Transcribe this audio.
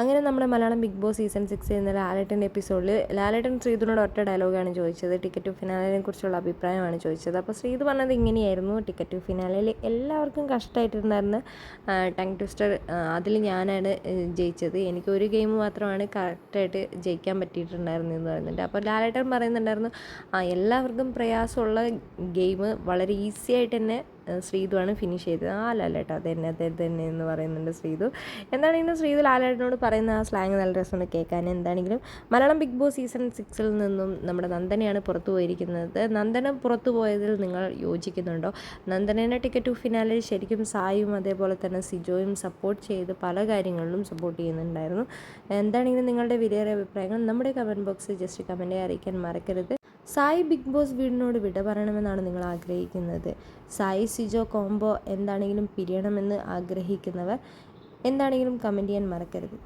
അങ്ങനെ നമ്മുടെ Malayalam Big Boss season six എന്ന ലാലേട്ടന്റെ എപ്പിസോഡിൽ ലാലേട്ടൻ ശ്രീധുനോട് ഒറ്റ ഡയലോഗാണ് ചോദിച്ചത്. ടിക്കറ്റ് ഫിനാലിനെ കുറിച്ചുള്ള അഭിപ്രായമാണ് ചോദിച്ചത്. അപ്പോൾ ശ്രീധു പറഞ്ഞത് ഇങ്ങനെയായിരുന്നു. ടിക്കറ്റ് ഫിനാലിൽ എല്ലാവർക്കും കഷ്ടമായിട്ടുണ്ടായിരുന്ന ടങ് ട്വിസ്റ്റർ അതിൽ ഞാനാണ് ജയിച്ചത്. എനിക്ക് ഒരു ഗെയിം മാത്രമാണ് കറക്റ്റായിട്ട് ജയിക്കാൻ പറ്റിയിട്ടുണ്ടായിരുന്നു എന്ന് പറയുന്നുണ്ട്. അപ്പോൾ ലാലേട്ടൻ പറയുന്നുണ്ടായിരുന്നു ആ എല്ലാവർക്കും പ്രയാസമുള്ള ഗെയിം വളരെ ഈസി ആയിട്ട് തന്നെ ആണ് ഫിനിഷ് ചെയ്തത്. ആ ലാലേട്ടാ തന്നെ തന്നെ എന്ന് പറയുന്നുണ്ട് ശ്രീധു എന്താണെങ്കിലും ശ്രീതു ലാലേട്ടനോട് പറയുന്ന ആ സ്ലാങ് നല്ല രസമുണ്ട് കേൾക്കാൻ? എന്താണെങ്കിലും മലയാളം ബിഗ് ബോസ് സീസൺ സിക്സിൽ നിന്നും നമ്മുടെ നന്ദനയാണ് പുറത്തു പോയിരിക്കുന്നത്. നന്ദന പുറത്തു പോയതിൽ നിങ്ങൾ യോജിക്കുന്നുണ്ടോ? നന്ദനേനെ ടിക്കറ്റ് ടു ഫിനാലിൽ ശരിക്കും സായും അതേപോലെ തന്നെ സിജോയും സപ്പോർട്ട് ചെയ്ത് പല കാര്യങ്ങളിലും സപ്പോർട്ട് ചെയ്യുന്നുണ്ടായിരുന്നു. എന്താണെങ്കിലും നിങ്ങളുടെ വിലയേറെ അഭിപ്രായങ്ങൾ നമ്മുടെ കമന്റ് ബോക്സിൽ ജസ്റ്റ് കമന്റ് അറിയിക്കാൻ മറക്കരുത്. സായി ബിഗ് ബോസ് വീടിനോട് വിട പറയണമെന്നാണ് നിങ്ങൾ ആഗ്രഹിക്കുന്നത്. സായി സിജോ കോംബോ എന്താണെങ്കിലും പിരിയണമെന്ന് ആഗ്രഹിക്കുന്നവർ എന്താണെങ്കിലും കമന്റ് ചെയ്യാൻ മറക്കരുത്.